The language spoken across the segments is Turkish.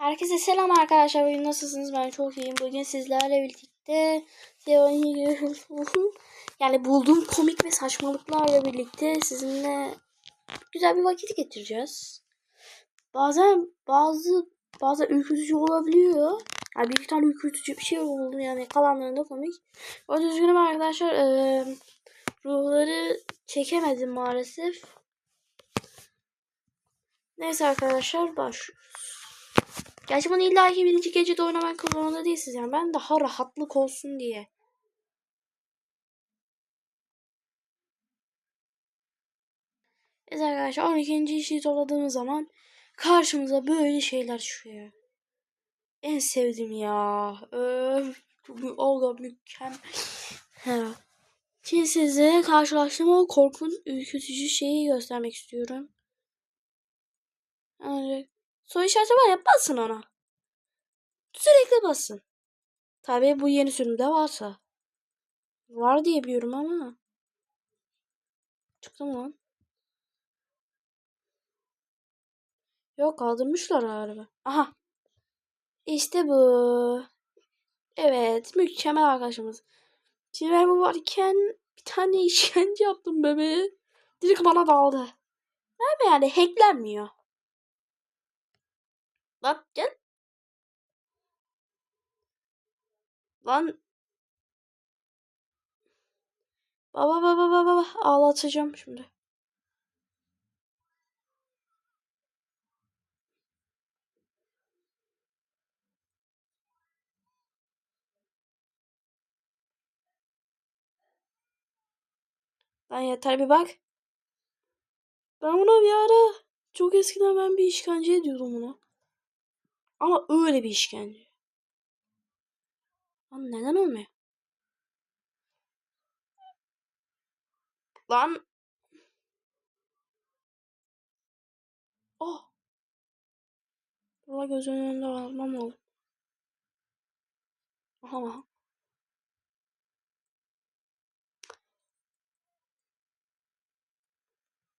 Herkese selam arkadaşlar. Bugün nasılsınız? Ben çok iyiyim. Bugün sizlerle birlikte yani bulduğum komik ve saçmalıklarla birlikte sizinle güzel bir vakit geçireceğiz. Bazen bazı bazı ürkütücü olabiliyor. Yani bir iki tane ürkütücü bir şey oldu yani kalanlarında komik. O yüzden üzgünüm arkadaşlar. Ee, ruhları çekemedim maalesef. Neyse arkadaşlar başlıyoruz. Gerçi bunu illa ki birinci gecede oynamak zorunda değilsiniz yani. Ben daha rahatlık olsun diye. Evet arkadaşlar 12. işi topladığımız zaman karşımıza böyle şeyler çıkıyor. En sevdim ya. Öf. Da mükemmel. Şimdi size karşılaştığım o korkunç ürkütücü şeyi göstermek istiyorum. Yani soru işareti var ya basın ona. Sürekli basın. Tabii bu yeni sürümde varsa. Var diye biliyorum ama. Çıktı mı lan? Yok kaldırmışlar galiba. Aha. İşte bu. Evet mükemmel arkadaşımız. Şimdi ben bu varken bir tane işkence yaptım bebeğe. Direkt bana daldı. Ama yani hacklenmiyor. Lan gel. Lan. Baba baba baba baba ağlatacağım şimdi. Lan yeter bir bak. Ben buna bir ara çok eskiden ben bir işkence ediyordum buna. Ama öyle bir işkence. Lan neden olmuyor? Lan. Oh. Valla gözümün önünde almam oldu. Aha aha.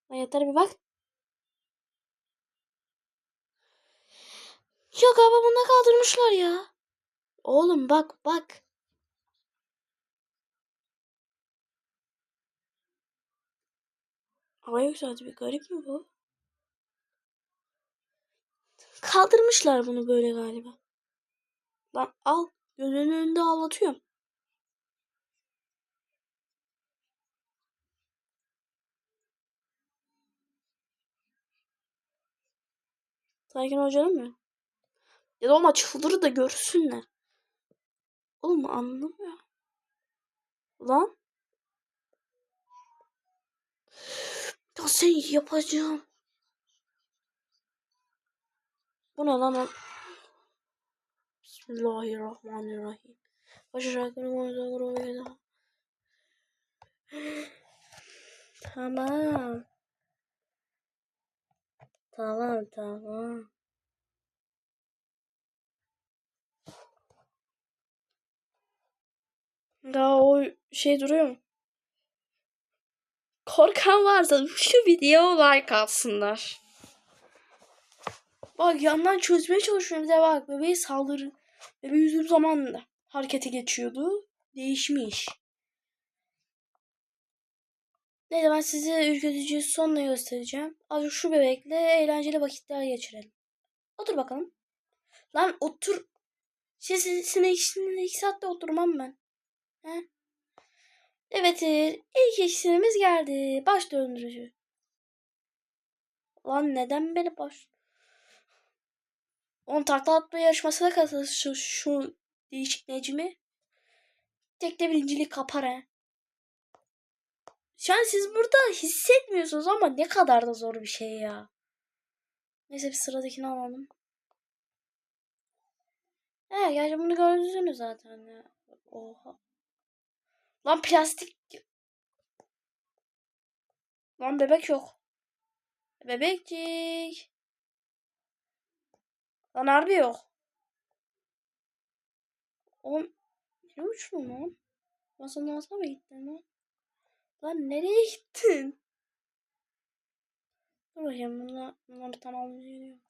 Yeter bir bak. Yok abi bunda kaldırmışlar ya. Oğlum bak bak. Hava yükseldi bir garip mi bu? Kaldırmışlar bunu böyle galiba. Lan al. Gözünün önünde ağlatıyorum. Sakin ol canım ya. Da ona çıldırır da görsünler. Oğlum anlamıyor. Lan. Ya seni yapacağım. Bu ne lan? Bismillahirrahmanirrahim. Tamam. Tamam tamam. Daha o şey duruyor mu? Korkan varsa şu video like atsınlar. Bak yandan çözmeye çalışıyorum bize bak bebeği saldırı. Bebeği yüzüm zaman harekete geçiyordu. Değişmiş. Neyse ben size ürkütücü sonla göstereceğim. Az şu bebekle eğlenceli vakitler geçirelim. Otur bakalım. Lan otur. Siz sinek işinde iki saatte oturmam ben. Evet ilk işlemimiz geldi. Baş döndürücü. Lan neden beni baş... On takla atma yarışmasına katılır şu, şu değişik Necmi. Tek de birincilik kapar he. Şu an siz burada hissetmiyorsunuz ama ne kadar da zor bir şey ya. Neyse bir sıradakini alalım. He gerçi bunu gördünüz zaten ya. Oha. Lan plastik. Lan bebek yok. Bebekcik. Lan harbi yok. On ne uçtun lan? Masanın altına mı gittin lan? Lan nereye gittin? Dur bakayım bunlar, bunları tamamlayacağım.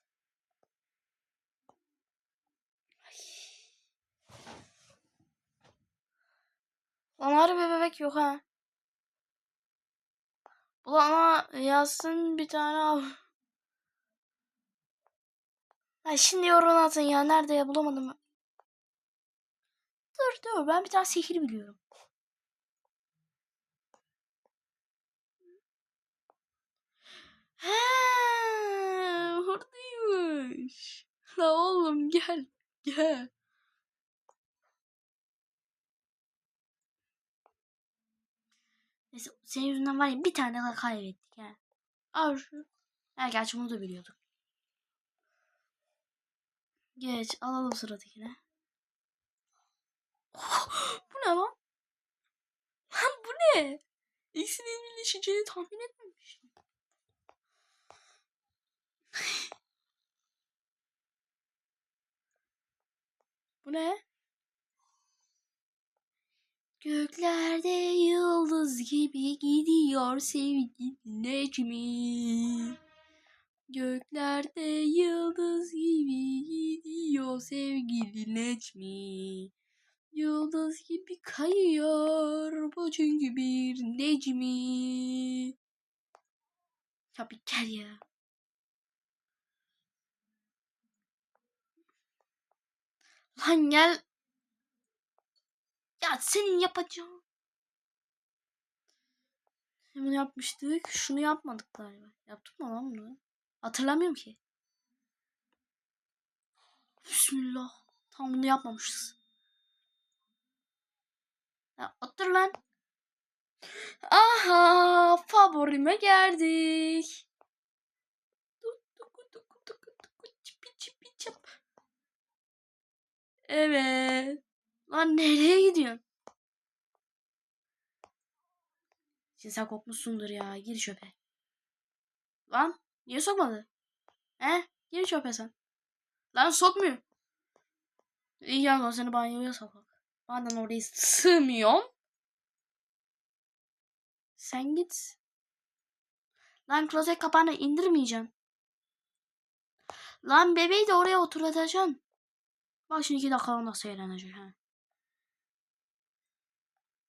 Gerek yok ha. Bu ama yazsın bir tane al. Ha, şimdi yorum atın ya. Nerede ya bulamadım. Dur dur ben bir tane sihir biliyorum. He, oradaymış. La oğlum gel. Gel. Neyse senin yüzünden var ya bir tane daha kaybettik ha. Şu. Ha gerçi bunu da biliyorduk. Geç alalım sıradakine. bu ne lan? Lan bu ne? İkisinin birleşeceğini tahmin etmemiştim. bu ne? Göklerde yıldız gibi gidiyor sevgili Necmi. Göklerde yıldız gibi gidiyor sevgili Necmi. Yıldız gibi kayıyor bu çünkü bir Necmi. Ya bir gel ya. Lan gel. Ya senin yapacağın. Bunu yapmıştık. Şunu yapmadık galiba. Yaptık mı lan bunu? Hatırlamıyorum ki. Bismillah. Tam bunu yapmamışız. Ya otur lan. Aha favorime geldik. Evet. Lan nereye gidiyorsun? Şimdi sen kokmuşsundur ya. Gir çöpe. Lan niye sokmadı? He? Gir çöpe sen. Lan sokmuyor. İyi ya seni banyoya sokak. Madem orayı sığmıyorum. Sen git. Lan klozet kapağını indirmeyeceğim. Lan bebeği de oraya oturtacaksın. Bak şimdi iki dakika nasıl eğlenecek ha.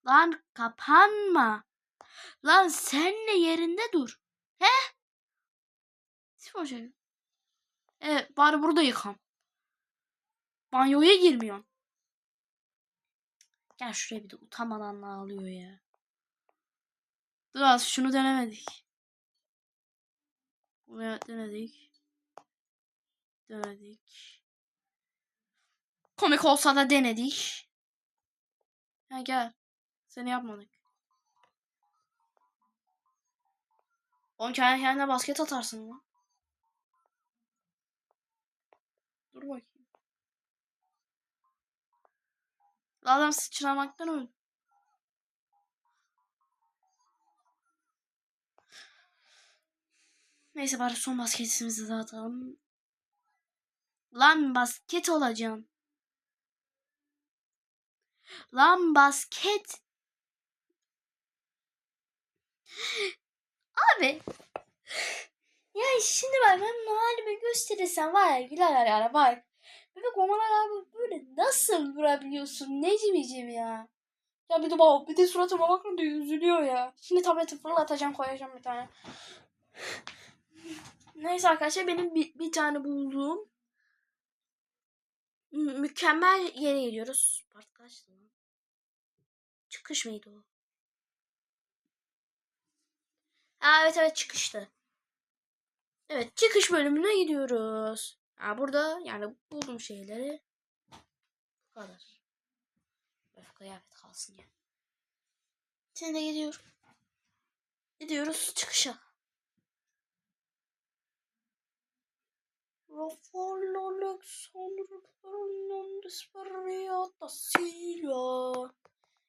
Lan kapanma. Lan sen de yerinde dur. He? Spor şey. Evet bari burada yıkam. Banyoya girmiyorsun. Gel şuraya bir de utanmadan ağlıyor ya. Dur az şunu denemedik. Bunu denedik. Denedik. Komik olsa da denedik. Ha gel. Seni yapmadık. Oğlum kendi kendine basket atarsın lan. Dur bakayım. Adam sıçramaktan öldü. Neyse bari son basketimizi de atalım. Lan basket olacağım. Lan basket. Abi. Ya şimdi bak ben halimi gösterirsem var ya güler yani bak. Bebek Omalar abi böyle nasıl vurabiliyorsun Necmi'cim ya. Ya bir de bak bir de suratıma bakın diyor üzülüyor ya. Şimdi tableti fırlatacağım koyacağım bir tane. Neyse arkadaşlar benim bir, bir tane bulduğum mü- mükemmel yere gidiyoruz. Part kaçtı lan? Çıkış mıydı o? Aa, evet evet çıkıştı. Evet çıkış bölümüne gidiyoruz. Ha, burada yani buldum şeyleri. Bu kadar. Böyle kıyafet kalsın yani. Şimdi de gidiyorum. Gidiyoruz çıkışa. Rafael Alexander Fernandez.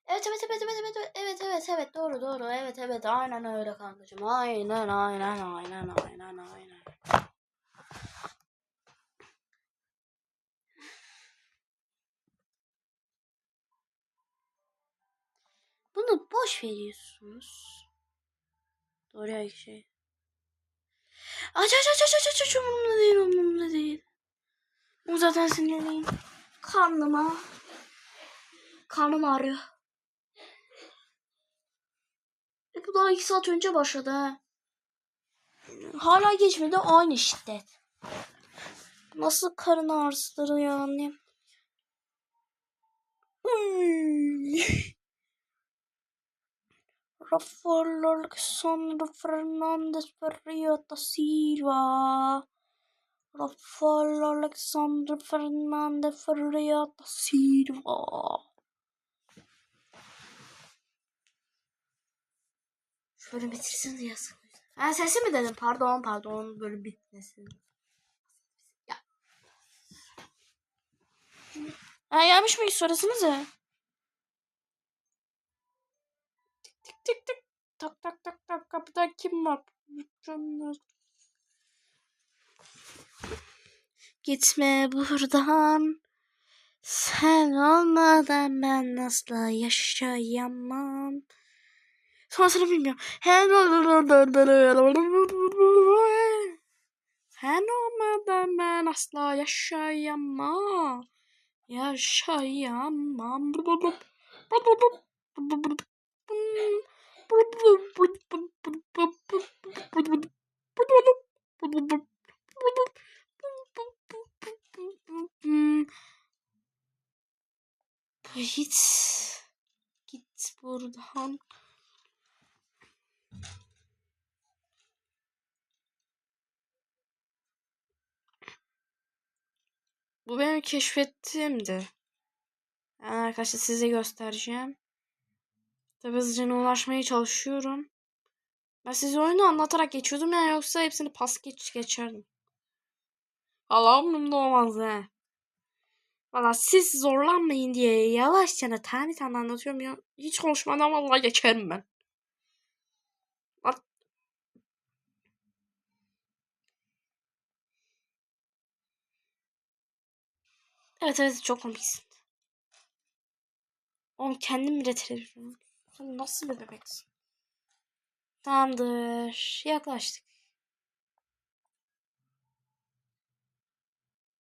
Evet evet evet evet evet evet evet evet doğru doğru evet evet aynen öyle kankacığım aynen aynen aynen aynen aynen. Bunu boş veriyorsunuz. Doğru ya şey. Aç aç aç aç aç aç umurumda değil umurumda değil. O zaten sinirliyim. Karnıma. Karnım ağrıyor. E, bu daha iki saat önce başladı ha. Hala geçmedi aynı şiddet. Nasıl karın ağrısıdır yani. Uy. Rafael Alexander Fernandez Pereira da Silva. Rafael Alexander Fernandez Pereira da Silva. Şöyle bitirsin diye. Ha sesi mi dedim? Pardon pardon böyle bitmesin. Ya. Ha gelmiş miyiz sorasınıza? Tık tık tık tık. Tak tak tak tak kapıda kim var? Gitme buradan. Sen olmadan ben asla yaşayamam. Sonrasını bilmiyorum. Sen olmadan ben asla yaşayamam. Yaşayamam. Git. Git buradan. Bu benim keşfettiğimdi. Yani arkadaşlar size göstereceğim. Tabi hızlıca ulaşmaya çalışıyorum. Ben size oyunu anlatarak geçiyordum ya yoksa hepsini pas geç geçerdim. Allah'ım umurumda olmaz he. Valla siz zorlanmayın diye yavaşça tane tane anlatıyorum ya. Hiç konuşmadan vallahi geçerim ben. Evet evet çok komiksin. Oğlum kendim bile televizyon. Sen nasıl bir bebeksin? Tamamdır. Yaklaştık.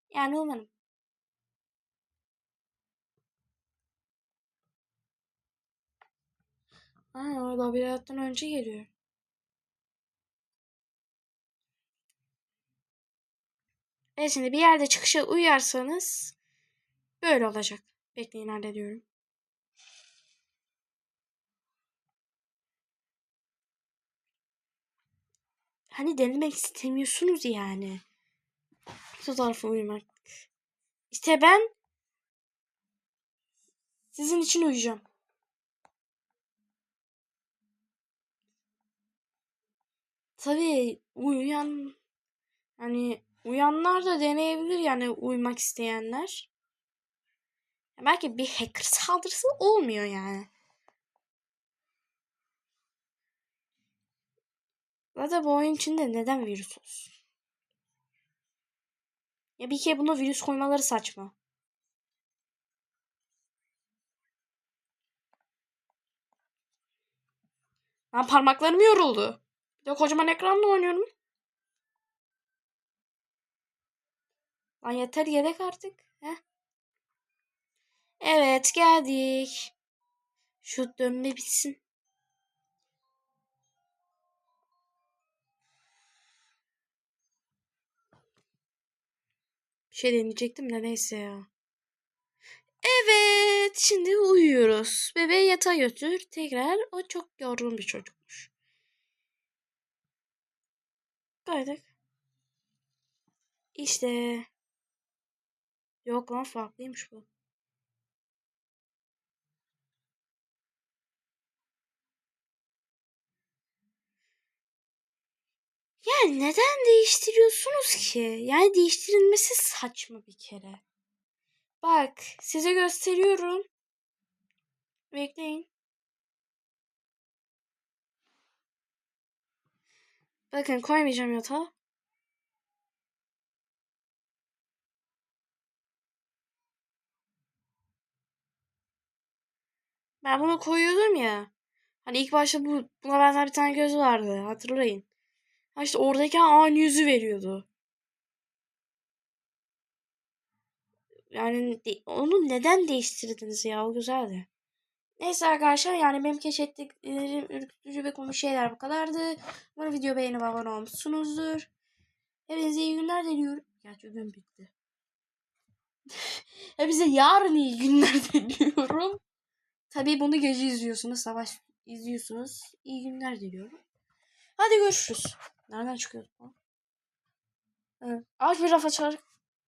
Yani umarım. Orada bir hayattan önce geliyor. Evet şimdi bir yerde çıkışa uyarsanız böyle olacak. Bekleyin hallediyorum. Hani denemek istemiyorsunuz yani. Tarafa uyumak. İşte ben sizin için uyuyacağım. Tabii uyuyan hani uyanlar da deneyebilir yani uyumak isteyenler. Belki bir hacker saldırısı olmuyor yani. Zaten bu oyun içinde neden virüs olsun? Ya bir kere buna virüs koymaları saçma. Ben parmaklarım yoruldu. Bir de kocaman ekranla oynuyorum. Lan yeter yedek artık. Heh. Evet geldik. Şu dönme bitsin. Bir şey deneyecektim de neyse ya. Evet şimdi uyuyoruz. Bebeği yatağa götür. Tekrar o çok yorgun bir çocukmuş. Kaydık. İşte. Yok lan farklıymış bu. Yani neden değiştiriyorsunuz ki? Yani değiştirilmesi saçma bir kere. Bak size gösteriyorum. Bekleyin. Bakın koymayacağım yatağa. Ben bunu koyuyordum ya. Hani ilk başta bu, buna benzer bir tane göz vardı. Hatırlayın. Ha işte oradayken aynı yüzü veriyordu. Yani onu neden değiştirdiniz ya? O güzeldi. Neyse arkadaşlar yani benim keşfettiklerim ürkütücü ve komik şeyler bu kadardı. Umarım video beğenip abone olmuşsunuzdur. Hepinize iyi günler diliyorum. Gerçi gün bitti. Hepinize yarın iyi günler diliyorum. Tabii bunu gece izliyorsunuz, sabah izliyorsunuz. İyi günler diliyorum. Hadi görüşürüz. Nereden çıkıyorduk lan? Evet. Ağaç bir rafa çağır.